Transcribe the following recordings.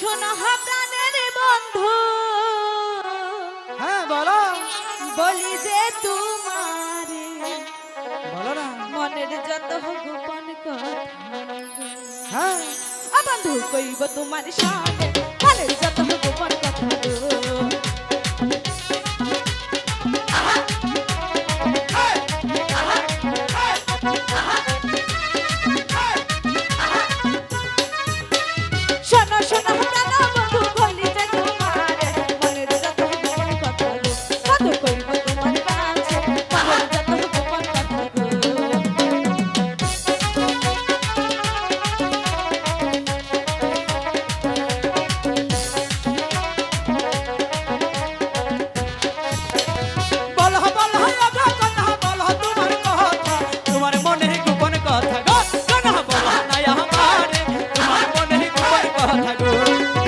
শোনো প্রাণের বন্ধু। হ্যাঁ বলো। বলি যে তোমার। বলো না। মনের যত গোপন কথা। হ্যাঁ। বন্ধু কইব তোমার সঙ্গে মনের যত thank you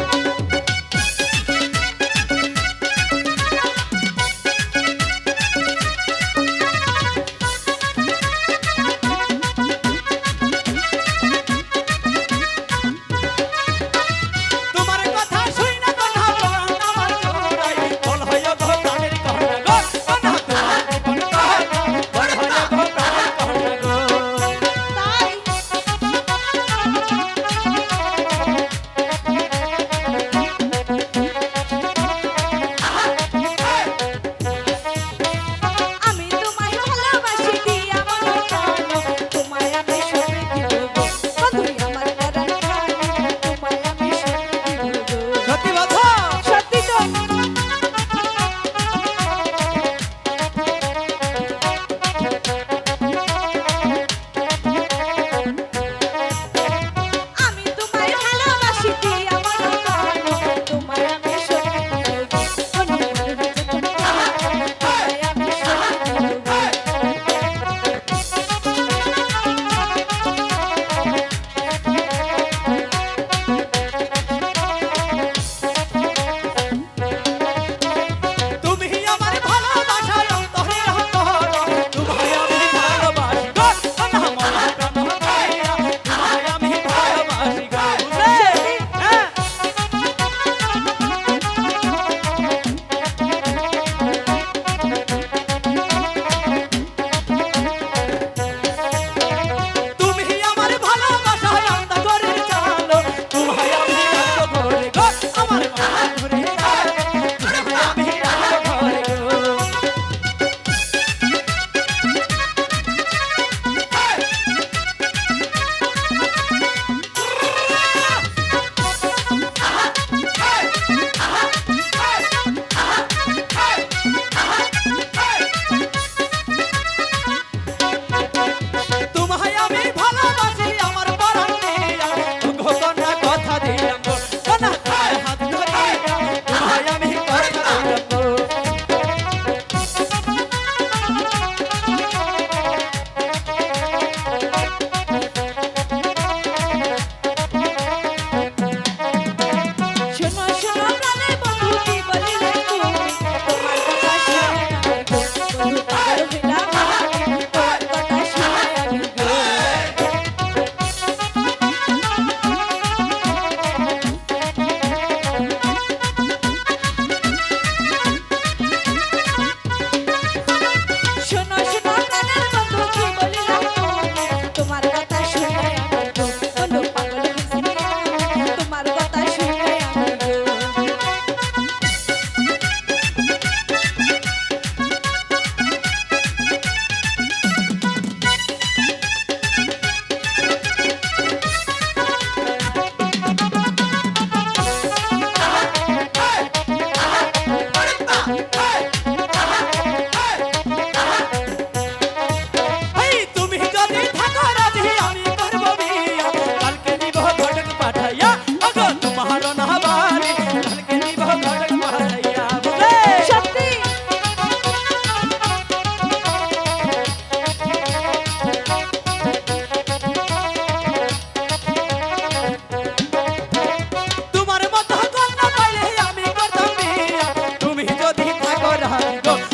Go.